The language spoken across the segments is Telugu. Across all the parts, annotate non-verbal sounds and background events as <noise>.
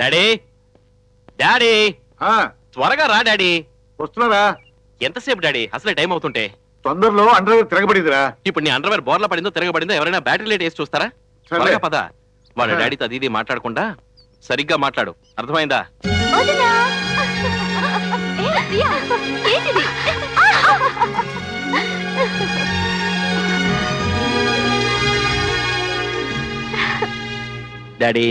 డాడీ? డాడీ? ఆ, త్వరగా రా డాడీ. వస్తున్నారా? ఎంతసేపు డాడీ? అసలే టైం అవుతుంటే. తొందరలో అండర్ తిరగబడిందిరా. ఇప్పుడు నీ అండర్వేర్ బోర్ల పడిందో తిరగబడిందో ఎవరైనా బ్యాటరీ లైట్ వేసి చూస్తారా? సరే. త్వరగా పద. వాళ్ళ ఆ. డాడీతో అది ఇది మాట్లాడకుండా సరిగ్గా మాట్లాడు. అర్థమైందా? వదినా. ఏ, ప్రియా, ఏంటిది? డాడీ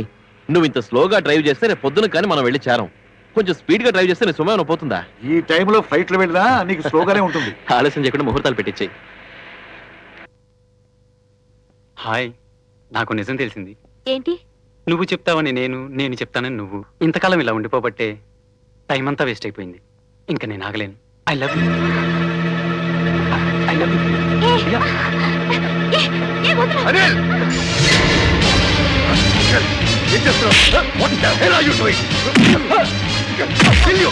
నువ్వు ఇంత స్లోగా డ్రైవ్ చేస్తే రేపు పొద్దున కానీ మనం వెళ్ళి చేరం. కొంచెం స్పీడ్గా డ్రైవ్ చేస్తే నీ సుమేమన పోతుందా? ఈ టైంలో ఫ్లైట్లు వెళ్ళినా నీకు స్లోగానే ఉంటుంది. <laughs> ఆలస్యం చేయకుండా ముహూర్తాలు పెట్టించాయి హాయ్ నాకు నిజం తెలిసింది. ఏంటి? నువ్వు చెప్తావని నేను నేను చెప్తానని నువ్వు. ఇంతకాలం ఇలా ఉండిపోబట్టే టైం అంతా వేస్ట్ అయిపోయింది. ఇంకా నేను ఆగలేను. I love you I love you. Anil! ఏం చేస్తున్నావు? What the hell are you doing? Kill you.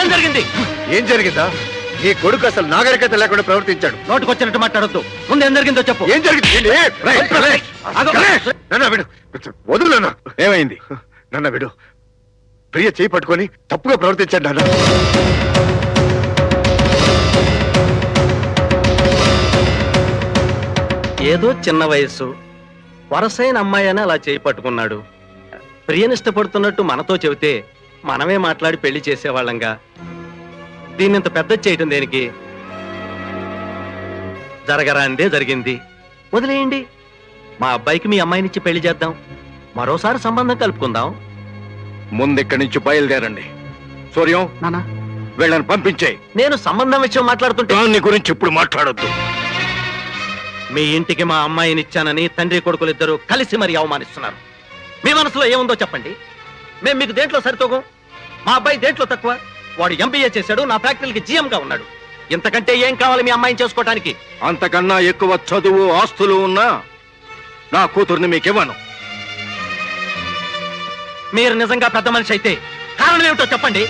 ఏం జరిగింది? ఏం జరిగిందా? నీ కొడుకు అసలు నాగరికత లేకుండా ప్రవర్తించాడు. నోటుకొచ్చినట్టు మాట్లాడొద్దు. ముందు ఏం జరిగిందో చెప్పు. ఏం జరిగింది? నన్న విడు. వదులు నాన్న. ఏమైంది? నన్న విడు. ప్రియ చేయి పట్టుకొని తప్పుగా ప్రవర్తించాడు నాన్న. ఏదో చిన్న వయస్సు. వరసైన అమ్మాయి అని అలా చేయి పట్టుకున్నాడు. ప్రియని ఇష్టపడుతున్నట్టు మనతో చెబితే మనమే మాట్లాడి పెళ్ళి చేసేవాళ్ళంగా. దీన్ని ఇంత పెద్ద చేయటం దేనికి? జరగరాందే జరిగింది. వదిలేయండి. మా అబ్బాయికి మీ అమ్మాయినిచ్చి పెళ్ళి చేద్దాం. మరోసారి సంబంధం కలుపుకుందాం. ముందు ఇక్కడి నుంచి బయలుదేరండి. సూర్యం నానా. వీళ్ళని పంపించే నేను సంబంధం విషయం మాట్లాడుతుంటే గురించి ఇప్పుడు మాట్లాడొద్దు. మీ ఇంటికి మా అమ్మాయినిచ్చానని తండ్రి కొడుకులిద్దరూ కలిసి మరి అవమానిస్తున్నారు. మీ మనసులో ఏముందో చెప్పండి. మేము మీకు దేంట్లో సరితోగం? మా అబ్బాయి దేంట్లో తక్కువ? వాడు ఎంబీఏ చేశాడు నా ఫ్యాక్టరీకి GM గా ఉన్నాడు. ఇంతకంటే ఏం కావాలి మీ అమ్మాయిని చేసుకోవడానికి అంతకన్నా ఎక్కువ చదువు ఆస్తులు ఉన్నా నా కూతుర్ని మీకివ్వను. మీరు నిజంగా పెద్ద మనిషి అయితే కారణం ఏమిటో చెప్పండి.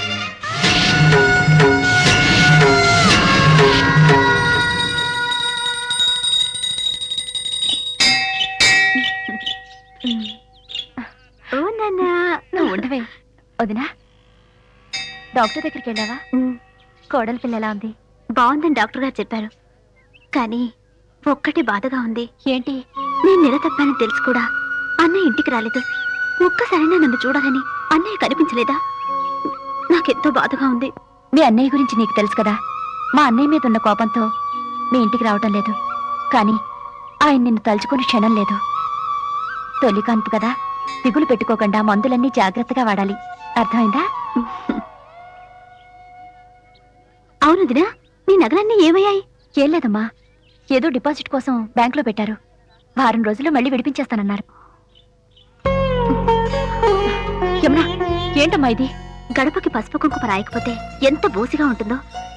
వదినా? డాక్టర్ దగ్గరికి వెళ్ళావా? కోడలి పిల్ల ఎలా ఉంది? బాగుందని డాక్టర్ గారు చెప్పారు. కానీ ఒక్కటి బాధగా ఉంది. ఏంటి? నేను నిల తప్పానని తెలుసు కూడా. అన్నయ్య ఇంటికి రాలేదు. ఒక్కసారైనా నన్ను చూడాలని అన్నయ్య కనిపించలేదా? నాకెంతో బాధగా ఉంది. మీ అన్నయ్య గురించి నీకు తెలుసు కదా. మా అన్నయ్య మీద ఉన్న కోపంతో మీ ఇంటికి రావటం లేదు. కానీ ఆయన నిన్ను తలుచుకుని క్షణం లేదు. తొలి కాన్పు కదా. దిగులు పెట్టుకోకుండా మందులన్నీ జాగ్రత్తగా వాడాలి. అర్థమైందా? అవును దినా నీ నగలన్నీ ఏమయ్యాయి? ఏం లేదమ్మా. ఏదో డిపాజిట్ కోసం బ్యాంకులో పెట్టారు. వారం రోజుల్లో మళ్ళీ విడిపించేస్తానన్నారు. యమునా ఏంటమ్మా ఇది? గడపకి పసుపు కుంకుమ రాయకపోతే ఎంత బోసిగా ఉంటుందో?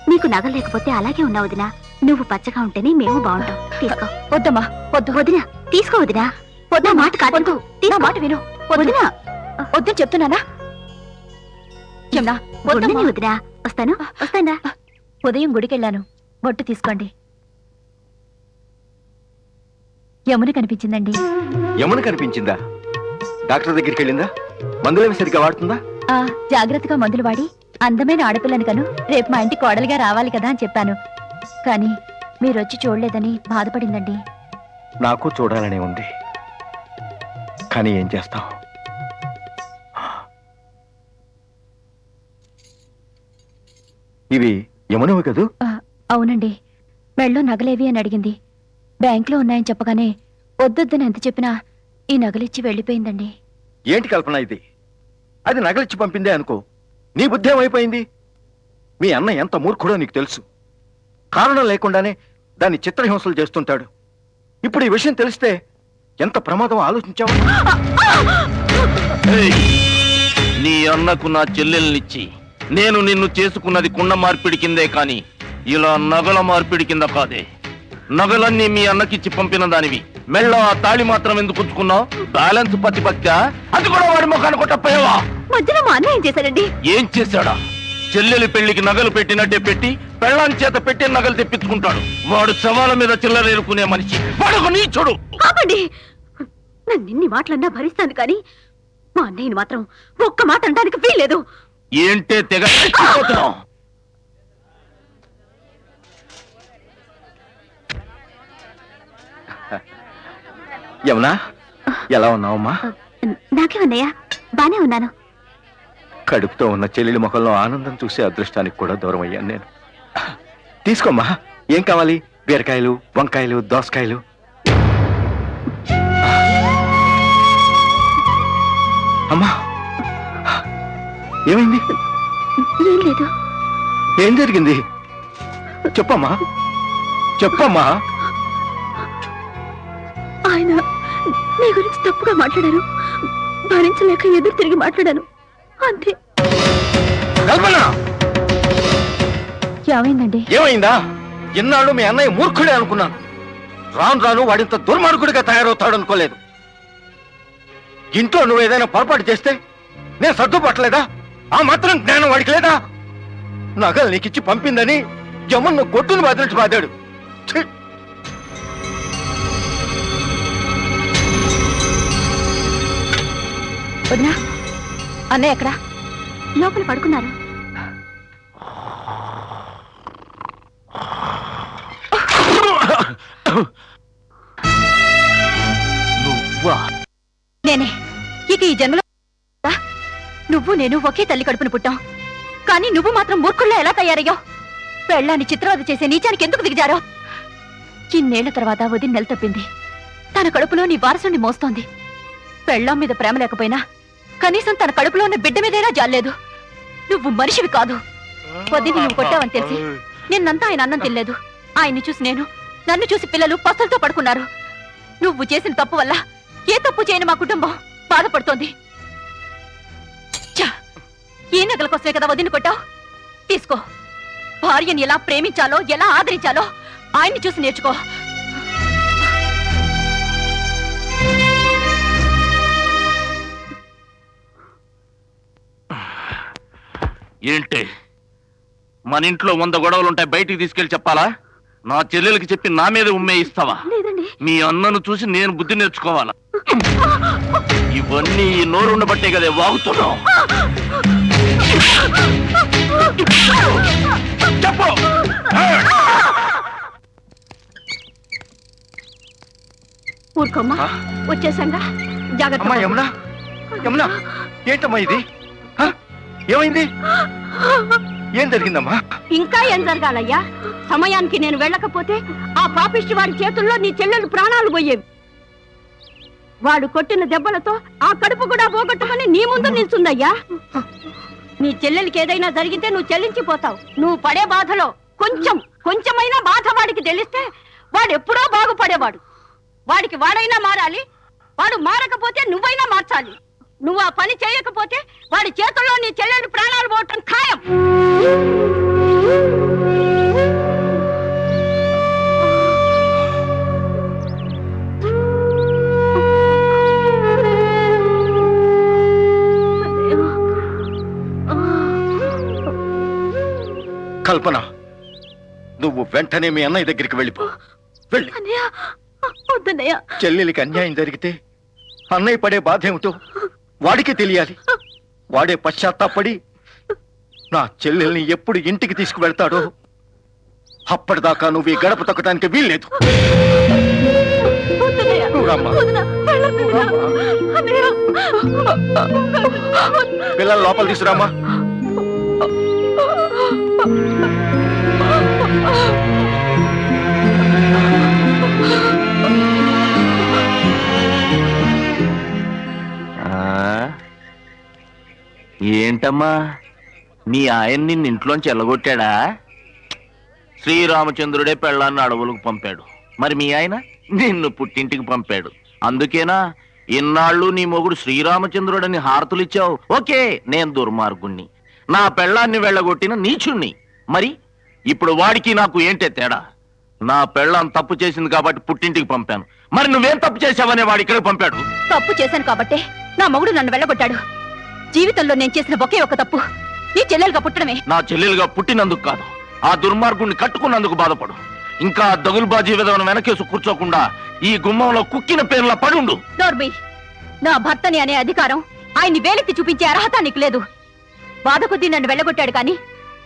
నీకు నగలు లేకపోతే అలాగే ఉన్నావు వదినా. నువ్వు పచ్చగా ఉంటేనే మేము బాగుంటాం. తీసుకో. వద్దమ్మా వద్దు. వదినా తీసుకో వదినా. మాట కాదు మాట విను. వదినా. వద్దు చెప్తున్నానా? యమునా వద్దమ్మా వస్తాను. వస్తానా ఉదయం గుడికెళ్ళాను. బొట్టు తీసుకోండి. యమున కనిపించిందండి. యమున కనిపించిందా? డాక్టర్ దగ్గరికి వెళ్ళిందా? మందులేమి సరిగ్గా వాడుతుందా? ఆ జాగ్రత్తగా మందులు వాడి అందమైన ఆడపిల్లని కను. రేపు మా ఇంటి కోడలిగా రావాలి కదా అని చెప్పాను. కానీ మీరొచ్చి చూడలేదని బాధపడిందండి. నాకు చూడాలనే ఉంది. కానీ ఏం చేస్తాం? ఇవి యమునవి కదూ? ఆ, అవునండి. మెళ్ళో నగలేవి అని అడిగింది. బ్యాంకులో ఉన్నాయని చెప్పగానే వద్దొద్దని ఎంత చెప్పినా ఈ నగలిచ్చి వెళ్ళిపోయిందండి. ఏంటి కల్పన ఇది? అది నగలిచ్చి పంపిందే అనుకో. నీ బుద్ధి ఏమైపోయింది? మీ అన్న ఎంత మూర్ఖుడో నీకు తెలుసు. కారణం లేకుండానే దాన్ని చిత్రహింసలు చేస్తుంటాడు. ఇప్పుడు ఈ విషయం తెలిస్తే ఎంత ప్రమాదం ఆలోచించావు? నీ అన్నకు నా చెల్లెల్నిచ్చి నేను నిన్ను చేసుకున్నది కుండ మార్పిడి కిందే కాని ఇలా నగల మార్పిడి కింద కాదే. నగలన్నీ మీ అన్నకిచ్చి పంపిన దానివి. మెళ్ళ ఆ తాళి మాత్రం ఎందుకు ఉంచుకున్నావు బ్యాలెన్స్ పతిపత్త అది కూడా వాడి ముఖాన్ని కొట్టపోయావా? మధ్యలో మా అన్న ఏం ఏం చేశాడా? చెల్లెలి పెళ్ళికి నగలు పెట్టినట్టే పెట్టి పెళ్ళాం చేత పెట్టి నగలు తెప్పించుకుంటాడు. వాడు శవాల మీద చిల్లరేరుకునే మనిషి. వాడు నీచుడు. ఆపండి. నన్ను ఎన్ని మాటలన్నా భరిస్తాను కానీ మా అన్నయ్యని మాత్రం ఒక్క మాట అనడానికి వీల్లేదు. ఏంటే తెగ రెచ్చిపోతున్నావ్? యమునా ఎలా ఉన్నావమ్మా? నాకేమన్నయ్యా బానే ఉన్నాను. కడుపుతో ఉన్న చెల్లెలి ముఖంలో ఆనందం చూసే అదృష్టానికి కూడా దూరం అయ్యాను నేను. తీసుకోమ్మా ఏం కావాలి? బీరకాయలు వంకాయలు దోసకాయలు. అమ్మా! ఏమైంది? ఏం లేదు. ఏం జరిగింది? చెప్పమ్మా. చెప్పమ్మా. ఆయన నీ గురించి తప్పుగా మాట్లాడారు. భరించలేక ఎదురు తిరిగి మాట్లాడాను. అంతే. కల్పన! ఏమైందండి? ఏమైందా? ఇన్నాళ్ళు మీ అన్నయ్య మూర్ఖుడే అనుకున్నాను. రాను రాను వాడింత దుర్మార్గుడిగా తయారవుతాడు అనుకోలేదు. ఇంట్లో నువ్వు ఏదైనా పొరపాటు చేస్తే నేను సర్దుపట్టలేదా ఆ మాత్రం జ్ఞానం వాడికి లేదా? నగలు నీకిచ్చి పంపిందని జమన్ను గొడ్డును బాధించి బాధాడు ఛీ! వదినా అన్నయ్య ఎక్కడా? లోపల పడుకున్నారు నువ్వా? నేనే. ఇక ఈ జన్మలో నువ్వు నేను ఒకే తల్లి కడుపును పుట్టాం. కానీ నువ్వు మాత్రం మూర్ఖుల్లో ఎలా తయారయ్యో పెళ్ళాన్ని చిత్రవద చేసే నీచానికి ఎందుకు దిగజారో? ఇన్నేళ్ళ తర్వాత వదిన నెల తప్పింది తన కడుపులో నీ వారసుని మోస్తోంది. పెళ్ళాం మీద ప్రేమ లేకపోయినా కనీసం తన కడుపులో ఉన్న బిడ్డ మీదైనా జాలేదు నువ్వు మనిషివి కాదు. వదిన నువ్వు కొట్టావని తెలిసి నిన్నంతా ఆయన అన్నం తినలేదు. ఆయన్ని చూసి నేను నన్ను చూసి పిల్లలు పసలతో పడుకున్నారు. నువ్వు చేసిన తప్పు వల్ల ఏ తప్పు చేయని మా కుటుంబం బాధపడుతోంది. ఈ నగల కోసమే కదా వదిన కొట్టావు? తీసుకో. భార్యని ఎలా ప్రేమించాలో ఎలా ఆదరించాలో ఆయన్ని చూసి నేర్చుకో. ఏంటి? మన ఇంట్లో వంద గొడవలు ఉంటాయి బయటికి తీసుకెళ్ళి చెప్పాలా? నా చెల్లెలకి చెప్పి నా మీద ఉమ్మే ఇస్తావా? మీ అన్నను చూసి నేను బుద్ధి నేర్చుకోవాలా? ఇవన్నీ ఈ నోరు ఉండబట్టే కదే వాగుతున్నావు. చెప్పు. ఊరుకోమ్మా. ఆ? వచ్చేసంగా. జాగ్రత్త అమ్మా యమునా. యమునా ఏంటమ్మా ఇది? హ? ఏమైంది? ఏం జరిగిందమ్మా? ఇంకా ఏం జరగాలయ్యా? సమయానికి నేను వెళ్ళకపోతే ఆ పాపిష్టి వాడి చేతుల్లో నీ చెల్లెలు ప్రాణాలు పోయేవి. వాడు కొట్టిన దెబ్బలతో ఆ కడుపు కూడా పోగొట్టుకుని నీ ముందు నిల్చుందయ్యా. నీ చెల్లెలికి ఏదైనా జరిగితే నువ్వు చెల్లించిపోతావు. నువ్వు పడే బాధలో కొంచెం కొంచెమైనా బాధ వాడికి తెలిస్తే వాడు ఎప్పుడో బాగుపడేవాడు. వాడికి వాడైనా మారాలి వాడు మారకపోతే నువ్వైనా మార్చాలి. నువ్వు ఆ పని చేయకపోతే వాడి చేతుల్లో నీ చెల్లెలు ప్రాణాలు పోవటం ఖాయం. కల్పన. నువ్వు వెంటనే మీ అన్నయ్య దగ్గరికి వెళ్ళిపో. వెళ్ళి. అన్నయ్య వద్దన్నయ్య. చెల్లెలికి అన్యాయం జరిగితే అన్నయ్య పడే బాధ ఏమిటో వాడికి తెలియాలి. వాడే పశ్చాత్తాపడి నా చెల్లెల్ని ఎప్పుడు ఇంటికి తీసుకువెళ్తాడో అప్పటిదాకా నువ్వు ఈ గడప తొక్కడానికి వీల్లేదు. వద్దన్నయ్య. వదిన. అన్నయ్య. పిల్లలు లోపల తీసుకురామ్మా. ఏంటమ్మా? నీ ఆయన నిన్ను ఇంట్లోంచి ఎల్లగొట్టాడా? శ్రీరామచంద్రుడే పెళ్ళాన్ని అడవులకు పంపాడు. మరి మీ ఆయన నిన్ను పుట్టింటికి పంపాడు. అందుకేనా ఇన్నాళ్ళు నీ మొగుడు శ్రీరామచంద్రుడని హారతులిచ్చావు. ఓకే నేను దుర్మార్గుణ్ణి. నా పెళ్ళాన్ని వెళ్ళగొట్టిన నీచుణ్ణి. మరి ఇప్పుడు వాడికి నాకు ఏంటే తేడా? నా పెళ్ళాం తప్పు చేసింది కాబట్టి పుట్టింటికి పంపాను. మరి నువ్వేం తప్పు చేసావనే వాడు ఇక్కడికి పంపాడు? తప్పు చేశాను కాబట్టే నా మొగుడు నన్ను వెళ్ళగొట్టాడు. జీవితంలో నేను చేసిన ఒకే ఒక తప్పు. నీ చెల్లెలుగా పుట్టడమే. నా చెల్లెలుగా పుట్టినందుకు కాదు. ఆ దుర్మార్గుణ్ణి కట్టుకున్నందుకు బాధపడు. ఇంకా ఆ దగులుబాజీ విధవను వెనకేసు కూర్చోకుండా ఈ గుమ్మంలో కుక్కిన పేర్ల పడుండు నా భర్తని అనే అధికారం ఆయన్ని వేలెత్తి చూపించే అర్హత నీకు లేదు. బాధ కొద్దీ నన్ను వెళ్ళగొట్టాడు కానీ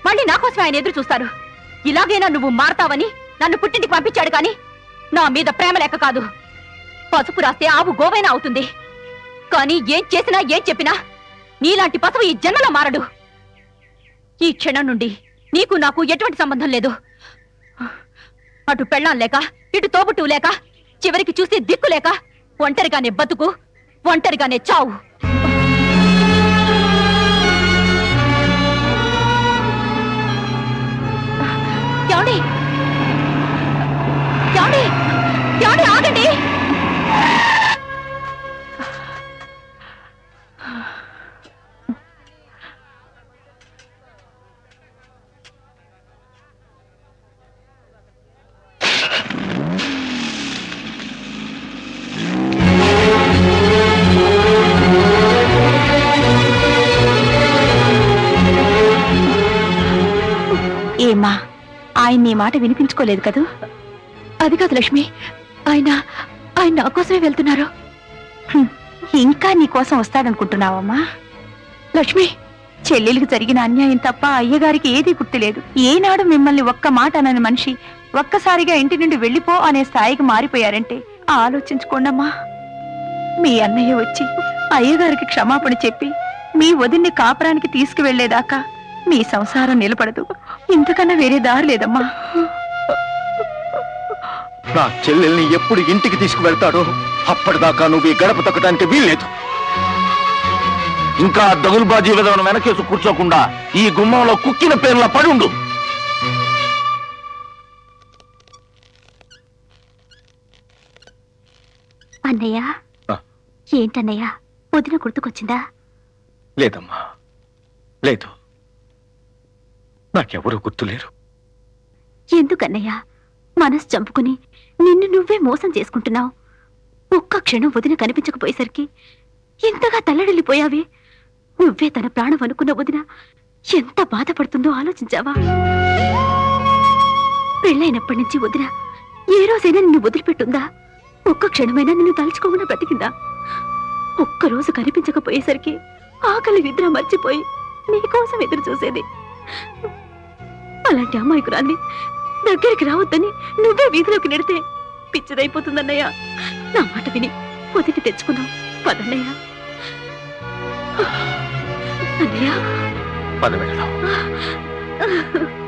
మళ్ళీ నా కోసం ఆయన ఎదురు చూస్తారు. ఇలాగైనా నువ్వు మారతావని నన్ను పుట్టింటికి పంపించాడు కానీ నా మీద ప్రేమ లెక్క కాదు. పసుపు రాస్తే ఆవు గోవైనా అవుతుంది. కానీ ఏం చేసినా ఏం చెప్పినా నీలాంటి పసుపు ఈ జన్మలో మారడు. ఈ క్షణం నుండి నీకు నాకు ఎటువంటి సంబంధం లేదు. అటు పెళ్ళాం లేక ఇటు తోబుట్టు లేక చివరికి చూసి దిక్కు లేక ఒంటరిగానే బతుకు ఒంటరిగానే చావు. ఏమండి? అమ్మా ఆయన నీ మాట వినిపించుకోలేదు కదూ? అది కాదు లక్ష్మి ఆయన ఆయన నా కోసమే వెళ్తున్నారు. హ్మ్, ఇంకా నీ కోసం వస్తాడనుకుంటున్నావమ్మా. లక్ష్మి చెల్లెలికి జరిగిన అన్యాయం తప్ప అయ్యగారికి ఏదీ గుర్తులేదు. ఏనాడు మిమ్మల్ని ఒక్క మాట అనని మనిషి ఒక్కసారిగా ఇంటి నుండి వెళ్ళిపో అనే స్థాయికి మారిపోయారంటే ఆలోచించుకోండమ్మా. మీ అన్నయ్య వచ్చి అయ్యగారికి క్షమాపణ చెప్పి మీ వదిన్ని కాపురానికి తీసుకువెళ్ళేదాకా మీ సంసారం నిలబడదు. ఇంతకన్నా వేరే దారి లేదమ్మా. నా చెల్లెల్ని ఎప్పుడు ఇంటికి తీసుకువెళ్తాడో అప్పటిదాకా నువ్వు ఈ గడప తొక్కడానికి వీల్లేదు. ఇంకా దగులుబాజీ విధవను వెనకేసు కూర్చోకుండా ఈ గుమ్మంలో కుక్కిన పేర్ల పడుండు అన్నయ్య. ఏంటన్నయ్య? వదిన గుర్తుకొచ్చిందా? లేదమ్మా. లేదు. నాకెవరూ గుర్తులేరు. ఎందుకన్నయ్య? మనసు చంపుకుని నిన్ను నువ్వే మోసం చేసుకుంటున్నావు. ఒక్క క్షణం వదిన కనిపించకపోయేసరికి ఇంతగా తల్లడిల్లిపోయావి. నువ్వే తన ప్రాణం అనుకున్న వదిన ఎంత బాధపడుతుందో ఆలోచించావా? పెళ్ళైనప్పటి నుంచి వదిన ఏ రోజైనా నిన్ను వదిలిపెట్టుందా? ఒక్క క్షణమైనా నిన్ను తలుచుకోకుండా బ్రతికిందా? ఒక్కరోజు కనిపించకపోయేసరికి ఆకలి నిద్ర మర్చిపోయి నీకోసం ఎదురు చూసేది అలాంటి అమ్మాయికురాన్ని దగ్గరికి రావద్దని నువ్వే వీధిలోకి నెడితే పిచ్చిదైపోతుందన్నయ్య. నా మాట విని పొదికి తెచ్చుకుందాం. పదన్నయ్య. అన్నయ్య. పద వెళదాం.